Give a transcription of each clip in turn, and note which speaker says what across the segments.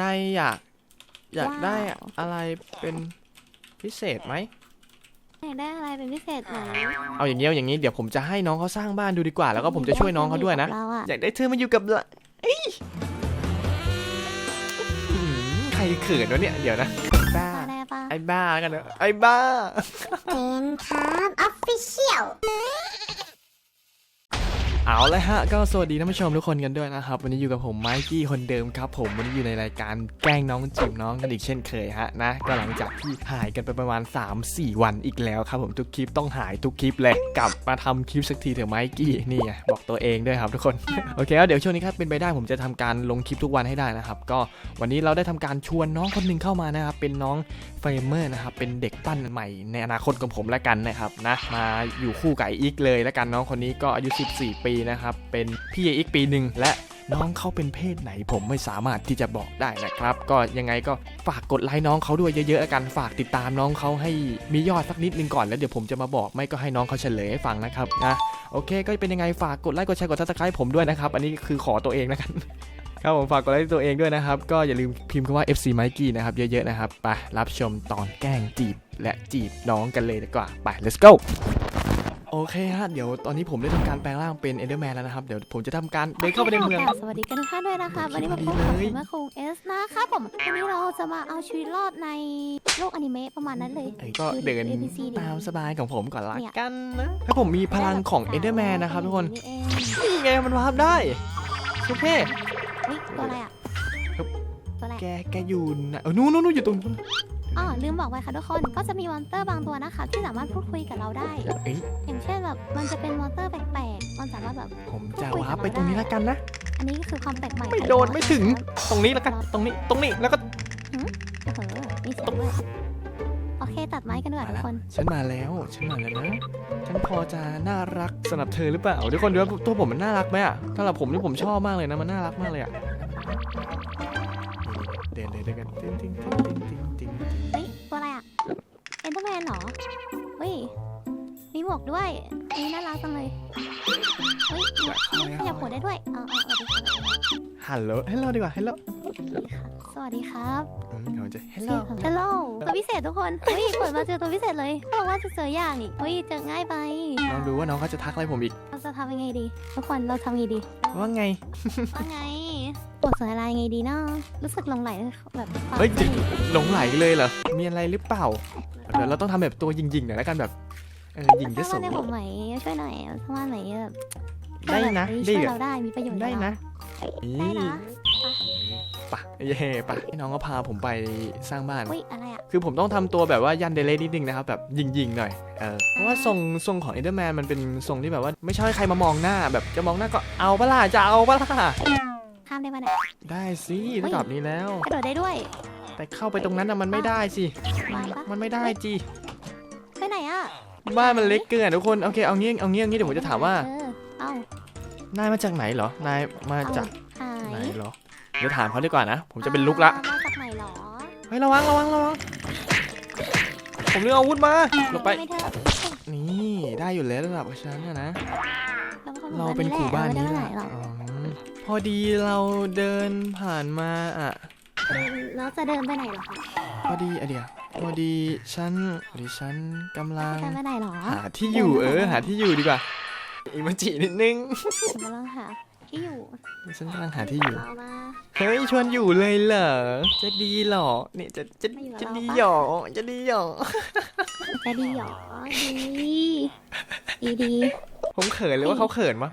Speaker 1: นายอยากอยากได้
Speaker 2: ว้าว
Speaker 1: อะไรเป็นพิเศษไหม
Speaker 2: อยากได้อะไรเป็นพิเศษไหม
Speaker 1: เอาอย่างเงี้ยเอาอย่างงี้เดี๋ยวผมจะให้น้องเขาสร้างบ้านดูดีกว่า แล้วก็ผมจะช่วยน้องเขาด้วยนะ
Speaker 2: เราอะ
Speaker 1: อยากได้เธอมาอยู่กับละเอ้ยหืมใครเขินวะเนี่ย เดี๋ยวนะ บ้า
Speaker 2: มาได้ปะ
Speaker 1: ไอ้บ้ากันเนอะไอ้บ้า
Speaker 3: เป็นครับออฟฟิเชียล
Speaker 1: เอาลยฮะก็สวัสดีท่านผู้ชมทุกคนกันด้วยนะครับ วันนี้อยู่กับผมไมกี้คนเดิมครับผมวันนี้อยู่ในรายการแกล้งน้องจีบน้องกันอีกเช่นเคยฮะนะก็หลังจากที่หายกันไปประมาณ 3-4 วันอีกแล้วครับผมทุกคลิปต้องหายทุกคลิปเลยกลับมาทำคลิปสักทีเถอะไมกี้นี่ไงบอกตัวเองด้วยครับทุกคนโอเคแล้วเดี๋ยวช่วงนี้ครับเป็นไปได้ผมจะทำการลงคลิปทุกวันให้ได้นะครับก็วันนี้เราได้ทำการชวนน้องคนหนึ่งเข้ามานะครับเป็นน้องเฟรมเมอร์นะครับเป็นเด็กปั้นใหม่ในอนาคตของผมแล้วกันนะครับนะมาอยู่คู่กับอีกเลยแล้วกันน้องคนนี้ก็อายุ 14 ปีนะครับเป็นพี่ไอ้อีกปีหนึ่งและน้องเขาเป็นเพศไหนผมไม่สามารถที่จะบอกได้นะครับ ก็ยังไงก็ฝากกดไลค์น้องเขาด้วยเยอะๆกันฝากติดตามน้องเขาให้มียอดสักนิดนึงก่อนแล้วเดี๋ยวผมจะมาบอกไม่ก็ให้น้องเขาเฉลยให้ฟังนะครับนะโอเค ก็เป็นยังไงฝากกดไลค์กดแชร์กดซับสไครต์ผมด้วยนะครับ อันนี้คือขอตัวเองแล้วกันครับผมฝากกดไลค์ตัวเองด้วยนะครับ ก็อย่าลืมพิมพ์คำว่า FC Mikey นะครับ เยอะๆนะครับ ไปรับชมตอนแกล้งจีบและจีบน้องกันเลยดีกว่า ไป let's go โอเคฮะ เดี๋ยวตอนนี้ผมได้ทำการแปลงร่างเป็น Enderman แล้วนะครับ เดี๋ยวผมจะทำการเดินเข้าไปในเมือง
Speaker 2: ค่ะสวัสดีกันทุกท่านด้วยนะคะ วันนี้มาพบกับผมแม่คงเอสนะคะผม วันนี้เราจะมาเอาชีวิตรอดในโลกอนิเมะประมาณนั้นเลย
Speaker 1: เอ้ยก็เดิน
Speaker 2: คือ NPC ดี
Speaker 1: ตามสบายของผมก่อนละ
Speaker 2: เนี่ย
Speaker 1: กันนะถ้าผมมีพลังของ Enderman นะครับทุกคน
Speaker 2: เอง
Speaker 1: นี่ไงมันวาร์ปได้โอเค
Speaker 2: เฮ้ยตัวอะไรอะ
Speaker 1: ครับ
Speaker 2: ตัวอะไร
Speaker 1: แก แกอยู่นะเออนู่นนู่นนู่นอยู่ตรงนู้น
Speaker 2: อ๋อลืมบอกไปค่ะทุกคนก็จะมีมอนสเตอร์บางตัวนะคะ ที่สามารถพูดคุยกับเราได้
Speaker 1: เอ้ย
Speaker 2: อย่างเช่นแบบมันจะเป็นมอนสเตอร์แปลกๆมันสามารถแบบ
Speaker 1: ผมจะวาร์ปไปตรงนี้แล้วกันนะ
Speaker 2: อันนี้ก็คือความแปลกใหม่
Speaker 1: ไม่
Speaker 2: ของ
Speaker 1: โดน
Speaker 2: มอส
Speaker 1: ไม่ถึง ตรงนี้แล้วกัน ตรงนี้ ตรงนี้ แล้วก็
Speaker 2: โอ้โหมีเสียงด้วยโอเค ตัดไม้กันด้วย
Speaker 1: มา
Speaker 2: ทุก
Speaker 1: แล้ว
Speaker 2: คน
Speaker 1: ฉันมาแล้ว ฉันมาแล้วนะ ฉันพอจะน่ารักสำหรับเธอหรือเปล่าทุกคนดูว่าตัวผมมันน่ารักไหมอะสำหรับผมนี่ผมชอบมากเลยนะ มันน่ารักมากเลยอะนี่ๆ เดินเดินเดินกันติ๊งติ๊งติ๊งติ๊งติ๊งติ๊ง
Speaker 2: เฮ้ยตัวอะไรอะเอ็นเตอร์แมนเหรอเฮ้ยมีหมวกด้วยอันนี้น่ารักจังเลยเฮ้ย
Speaker 1: ขยั
Speaker 2: บหัวได้ด้วยเออเออเออดีค่ะ
Speaker 1: ฮัลโหลฮัลโหลดีกว่าฮัลโหล
Speaker 2: สวัสดีครับ
Speaker 1: อืมเขาจะฮัลโหล
Speaker 2: ฮัลโหลตัวพิเศษทุกคนเฮ้ยเปิดมาเจอตัวพิเศษเลยเขาบอกว่าจะเจออย่างอีกเฮ้ยเจอง่ายไป
Speaker 1: ลองดูว่าน้องเขาจะทักอะไรผมอีก
Speaker 2: เราจะทำยังไงดีทุกคนเราทำยังไงดี
Speaker 1: ว่าไง
Speaker 2: ว่าไง บทสนทนายังไงดีเนาะรู้สึกหลงไหลแบบความ
Speaker 1: เฮ้ย
Speaker 2: สนิท
Speaker 1: หลงไหลเลยเหรอ มีอะไรหรือเปล่า เดี๋ยวเราต้องทำแบบตัวยิงๆหน่อยแล้วกันแบบเออยิงจะ
Speaker 2: ถ้า
Speaker 1: สู
Speaker 2: ว่างในผมไหนช่วยหน่อยถ้าว่าไหนแบบ
Speaker 1: ได้นะ
Speaker 2: ช่วย
Speaker 1: ได้
Speaker 2: แบบ
Speaker 1: อะ
Speaker 2: เราได้มีประโยชน์กับ
Speaker 1: ได้
Speaker 2: เรา
Speaker 1: นะ
Speaker 2: ได้นะ
Speaker 1: ปะเย่ปะให้น้องก็พาผมไปสร้างบ้าน
Speaker 2: อุ้ยอะไรอะ
Speaker 1: คือผมต้องทำตัวแบบว่ายันเดเลนิดนึงนะครับแบบยิงๆหน่อยเออเพราะว่าทรงทรงของเอเดอร์แมนมันเป็นทรงที่แบบว่าไม่ใช่ให้ใครมามองหน้าแบบจะมองหน้าก็เอาปะล่ะจะเอาปะล่ะ
Speaker 2: ข้ามได้ปะเนี่ย
Speaker 1: ได้สิระดับนี้แล้ว
Speaker 2: กระโดดได้ด้วย
Speaker 1: แต่เข้าไปตรงนั้นน่ะมันไม่ได้สิ
Speaker 2: วางปะ
Speaker 1: มันไม่ได้จี
Speaker 2: ไปไหนอะ
Speaker 1: บ้านมันเล็กเกินอะทุกคนโอเคเอางี้เอางี้เอางี้เดี๋ยวผมจะถามว่า
Speaker 2: เออเอ้านา
Speaker 1: ยมาจากไหนเหรอนายมาจาก
Speaker 2: หา
Speaker 1: ไหน
Speaker 2: ย
Speaker 1: เหรอเดี๋ยวถามเขาดีกว่านะ ผมจะเป็นลุกละ
Speaker 2: มาจากไหนหรอ
Speaker 1: เฮ้ยระวังระวังระวังผมเรื่องอาวุธมาหลบไป
Speaker 2: ม่เถอะ
Speaker 1: นี่ได้อยู่แล้วระดับฉันนะนะ
Speaker 2: เรา
Speaker 1: เราเป็นขู่บ้านนี้
Speaker 2: แห
Speaker 1: แห
Speaker 2: ละ
Speaker 1: ละ
Speaker 2: เรา
Speaker 1: อ๋อ พอดีเราเดินผ่านมาอะ
Speaker 2: เราจะเดินไปไหนเหรอคะ
Speaker 1: พอดีอะเดี๋ยวพอดีฉันพอดีฉันกำลัง
Speaker 2: จะไปไหนเหรอ
Speaker 1: หาที่อยู่เออ หาที่อยู่ดีกว่าอีโมจินิดนึง
Speaker 2: กำลังหาที่อยู่
Speaker 1: ฉันกำลังหาที่อยู่
Speaker 2: เอามา
Speaker 1: เฮ้ยชวนอยู่เลยเหรอ จะดีเหรอเนี่ยจะจะ
Speaker 2: ไม่อยู่กับ
Speaker 1: จะ
Speaker 2: เรา
Speaker 1: ดี
Speaker 2: ปะ
Speaker 1: เหรอจะดีเหรอ
Speaker 2: จะดีเหรอดีดีดี
Speaker 1: ผมเขินเลยว่าเขาเขินวะ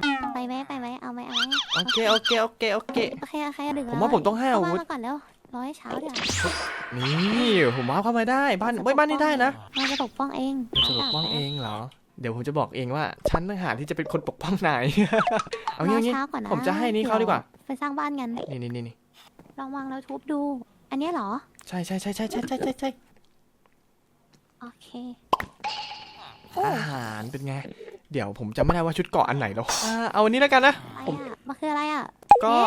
Speaker 1: โอเคโอเคโอเคโอเค
Speaker 2: โอเคโอเคดึกแล้ว
Speaker 1: ผมว่าผมต้องให้อาวุธ
Speaker 2: เข้บ้นมาก่อนเร็วรอให้เช้าเดี๋ยว
Speaker 1: นี่ผมว่าเข้ามาได้บ้านเฮ้ยบ้านนี้ได้นะ
Speaker 2: เราจะปกป้องเอง
Speaker 1: จะปกป้องเองเหรอ เดี๋ยวผมจะบอกเองว่าฉันต่างหากที่จะเป็นคนปกป้องนาย เอา
Speaker 2: ร
Speaker 1: งี้
Speaker 2: อ
Speaker 1: เอางี้
Speaker 2: เช้าก่อนนะ
Speaker 1: ผมจะให้นี่เขาดีกว่า
Speaker 2: ไปสร้างบ้านกัน
Speaker 1: นี่นี่นี่นี่
Speaker 2: ลองวางแล้วทุบดู อันเนี้ยเหรอ
Speaker 1: ใช่ใช่ใช่ใช่ใช่ใช่ใช่ใช่
Speaker 2: โอเคโอ้
Speaker 1: อาหารเป็นไง เดี๋ยวผมจำไม่ได้ว่าชุดเกาะอันไหนหรอกอ่าเอาอันนี้แล้วกันนะ
Speaker 2: อะไร
Speaker 1: ผม
Speaker 2: อะ มันคืออะไรอะ
Speaker 1: ก็น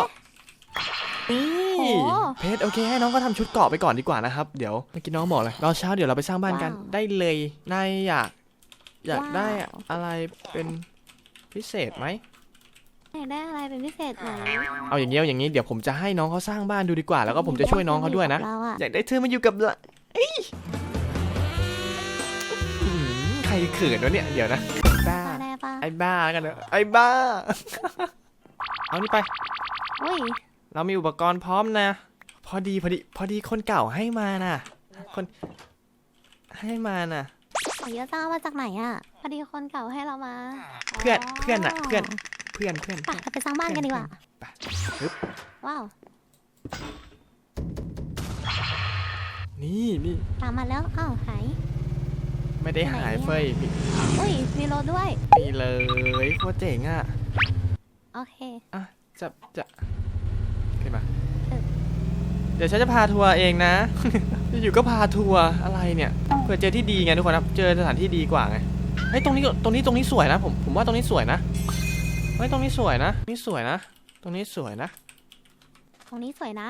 Speaker 2: เอ๊ะี่โอ้
Speaker 1: เพชรโอเคให้น้องก็ทำชุดเกาะไปก่อนดีกว่านะครับ เดี๋ยวเมื่อกี้น้องบอกเลยรอเช้าเดี๋ยวเราไปสร้างบ้านกัน
Speaker 2: ว้าว
Speaker 1: ได้เลยนายอยากอยากได้
Speaker 2: ว้าว
Speaker 1: อะไรเป็นพิเศษไหม
Speaker 2: อยากได้อะไรเป็นพิเศษไหม
Speaker 1: เอาอย่างเงี้ยเอาอย่างงี้เดี๋ยวผมจะให้น้องเขาสร้างบ้านดูดีกว่า แล้วก็ผมจะช่วยน้องเขาด้วยนะ
Speaker 2: เราอะ
Speaker 1: อยากได้เธอมาอยู่กับละเอ้ยอืมใครเขินวะเนี่ยเดี๋ยวนะบ้า
Speaker 2: มาได้ปะ
Speaker 1: ไอ้บ้ากันเนอะไอ้บ้า เอานี่ไป
Speaker 2: อุ้ย
Speaker 1: เรามีอุปกรณ์พร้อมนะ พอดีพอดีพอดีคนเก่าให้มานะคน ให้มานะ
Speaker 2: ขอยเยอะจ้ามาจากไหนอะพอดีคนเก่าให้เรามา
Speaker 1: เพื่อนเพื่อนอะเพื่อนเพื่อนเพื่อน
Speaker 2: ไปเราไปสร้างบ้านกันดีกว่า
Speaker 1: ไปปึ๊บ
Speaker 2: ว้าว
Speaker 1: นี่นี่
Speaker 2: ตามมาแล้ว อ้าวหาย
Speaker 1: ไม่ได้หายเฟยมี
Speaker 2: อุ้ย มีรถด้วย
Speaker 1: มีเลยโคตรเจ๋งอะ
Speaker 2: โอเค
Speaker 1: อะจะจะขึ้นมา
Speaker 2: เออ
Speaker 1: เดี๋ยวฉันจะพาทัวร์เองนะ อยู่ๆก็พาทัวร์อะไรเนี่ยเผื่อเจอที่ดีไงทุกคนครับ เจอสถานที่ดีกว่าไงเฮ้ยตรงนี้ตรงนี้ตรงนี้สวยนะผมผมว่าตรงนี้สวยนะเฮ้ยตรงนี้สวยนะนี่สวยนะ ตรงนี้สวยนะ
Speaker 2: ตรงนี้สวยนะ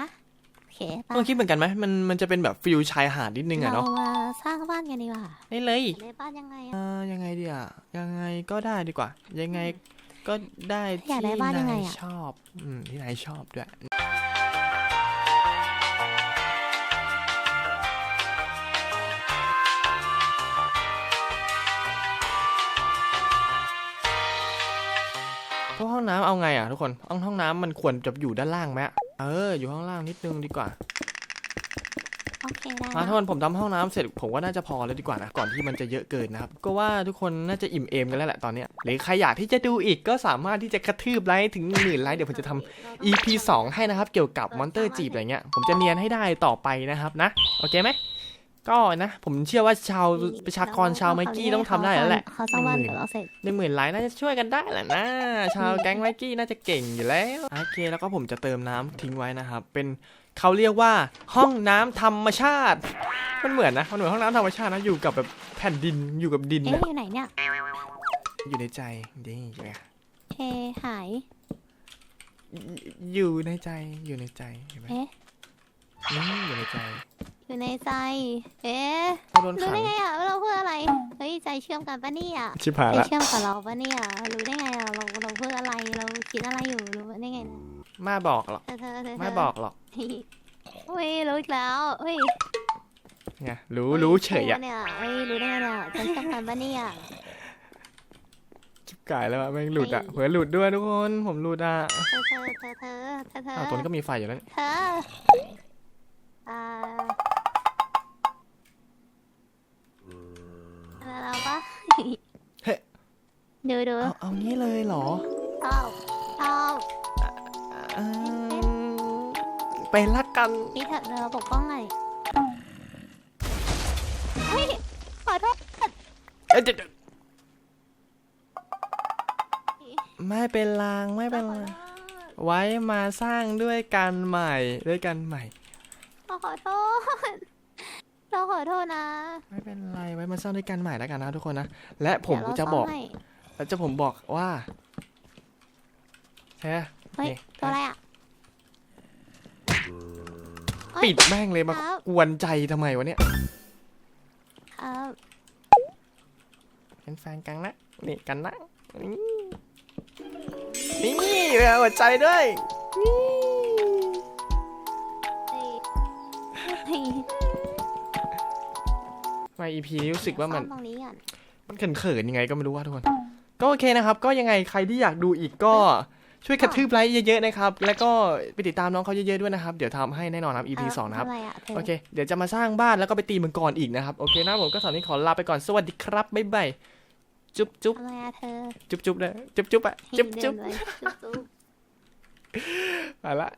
Speaker 2: โอเคไป
Speaker 1: ต้องคิดเหมือนกันไหมมันมันจะเป็นแบบฟิลชายหาดนิดนึงอะ
Speaker 2: เรา
Speaker 1: เนาะ
Speaker 2: มาสร้างบ้านกันดีกว่า
Speaker 1: ได้เลย
Speaker 2: ในบ้านยังไงอะ
Speaker 1: เอ่อยังไงดีอะยังไงก็ได้ดีกว่า ยังไง ก็ได้
Speaker 2: อ
Speaker 1: ที่
Speaker 2: ยากได้บ้านยังไง
Speaker 1: นาย
Speaker 2: อะ
Speaker 1: ชอบอืมที่นายชอบด้วยเพราะห้องน้ำเอาไงอะทุกคนห้องห้องน้ำมันควรจะอยู่ด้านล่างไหมอะเออ อยู่ข้างล่างนิดนึงดีกว่า
Speaker 2: โอเคได้
Speaker 1: มาทุกคนผมทำห้องน้ำเสร็จผมว่าน่าจะพอแล้วดีกว่านะ ก่อนที่มันจะเยอะเกินนะครับ ก็ว่าทุกคนน่าจะอิ่มเอมกันแล้วแหละตอนเนี้ยหรือใครอยากที่จะดูอีกก็สามารถที่จะกระทืบไลค์ถึงหมื่นไลค์เดี๋ยวผมจะทำ EP 2 ให้นะครับ เกี่ยวกับมอนเตอร์จีบอะไรเงี้ย ผมจะเนียนให้ได้ต่อไปนะครับนะ โอเคไหม ก็นะ ผมเชื่อว่าชาวประชากรชาวไมกี้ต้องทำได้แล้วแหละ
Speaker 2: เขาสร้างบ้านเดี๋ยวเราเสร็จ
Speaker 1: ในหมื่นไลค์น่าจะช่วยกันได้แหละนะ ชาวแก๊งไมกี้น่าจะเก่งอยู่แล้ว โอเค แล้วก็ผมจะเติมน้ำทิ้งไว้นะครับ เป็น เขาเรียกว่าห้องน้ำธรรมชาติ มันเหมือนนะมันเหมือนห้องน้ำธรรมชาตินะอยู่กับแบบแผ่นดินอยู่กับดิน
Speaker 2: เอ๊ะ
Speaker 1: นะ
Speaker 2: อยู่ไหนเนี่ย
Speaker 1: อยู่ในใจนี่ไง
Speaker 2: โอเคหาย
Speaker 1: อยู่ในใจอยู่ในใจเห็นไหม
Speaker 2: เอ๊ะ
Speaker 1: นี่อยู่ในใจ
Speaker 2: อยู่ในใจ เอ๊ะ
Speaker 1: เขาโดน
Speaker 2: รู้
Speaker 1: ขัง
Speaker 2: ได้ไงอะว่าเราเพื่ออะไรเฮ้ยใจเชื่อมกันปะเนี่ย
Speaker 1: ชิบหาย
Speaker 2: ใจ
Speaker 1: ละ
Speaker 2: เชื่อมกับเราปะเนี่ยรู้ได้ไงอะเราเราเพื่ออะไรเราคิดอะไรอยู่รู้ได้ไงนะ
Speaker 1: ไม่บอกหรอก
Speaker 2: เธอเธอเธอ
Speaker 1: ไม่บอกหรอก
Speaker 2: เฮ้ยรู้อีกแล้วเฮ้ย
Speaker 1: ไงรู้รู้เฉยอะ
Speaker 2: เนี่ยเฮ้ยรู้ได้ไงเนี่ยใจเชื่อมกันปะเนี่ย
Speaker 1: ชิบกายแล้วอะแม่งหลุดอะเผื่อหลุดด้วยทุกคนผมหลุดอะ
Speaker 2: เธอเธอเธอเธอเธอเธอ
Speaker 1: อ้าวตัวนี้ก็มีไฟอยู่แล้วนี่
Speaker 2: เธออ่าอะไรแล้วปะ
Speaker 1: เฮ้
Speaker 2: ดูดู
Speaker 1: เอาเอางี้เลยเหรอ
Speaker 2: ชอบชอ บ
Speaker 1: อืมไปรักกัน
Speaker 2: นี่เธอเราปกป้องหน่อยเฮ้ยขอโทษ
Speaker 1: เอ้ยเดี๋ยวเดี๋ยวไม่เป็นลางไม่เป็นไรไว้มาสร้างด้วยกันใหม่ด้วยกันใหม่
Speaker 2: เราขอโทษเราขอโทษนะ
Speaker 1: ไม่เป็นไรไว้มาสร้างด้วยกันใหม่แล้วกันนะทุกคนนะและผมจะบอก
Speaker 2: เดี๋ยวเราซ่มให้
Speaker 1: แล้วจะผมบอกว่าแช่
Speaker 2: เฮ้ย
Speaker 1: นี่
Speaker 2: ตัวอะไรอะเฮ้ย
Speaker 1: ปิดแม่งเลยมา
Speaker 2: ครับ
Speaker 1: กวนใจทำไมวะเนี่ย
Speaker 2: ครับ
Speaker 1: เป็นแฟนกันนะนี่กันนะนี่นี่เอาหัวใจด้วย
Speaker 2: เฮ้ยเฮ้ย
Speaker 1: ทำไม EP นี้รู้สึกว่ามัน
Speaker 2: ซ่อตรงนี้ก่อน
Speaker 1: มันเขินๆยังไงก็ไม่รู้ว่าทุกคน ก็โอเคนะครับ ก็ยังไงใครที่อยากดูอีกก็ ช่วยกระทืบไลค์เยอะๆนะครับ แล้วก็ไปติดตามน้องเขาเยอะๆด้วยนะครับ เดี๋ยวทำให้แน่นอนครับ EP
Speaker 2: เส
Speaker 1: องนะครับ
Speaker 2: ทำอะไรอะเธอ
Speaker 1: โอเค เดี๋ยวจะมาสร้างบ้านแล้วก็ไปตีมังกรอีกนะครับ โอเคนะผมก็สอนนี้ขอลาไปก่อน สวัสดีครับ บ๊ายบาย จุ๊บจุ๊บ
Speaker 2: ทำอะไรอะเธอ
Speaker 1: จุ๊บจุ๊บเลยจุ๊บจุ๊บอะจุ๊บจุ๊บ
Speaker 2: เดินเลยจุ๊บจุ๊บ
Speaker 1: ไปละ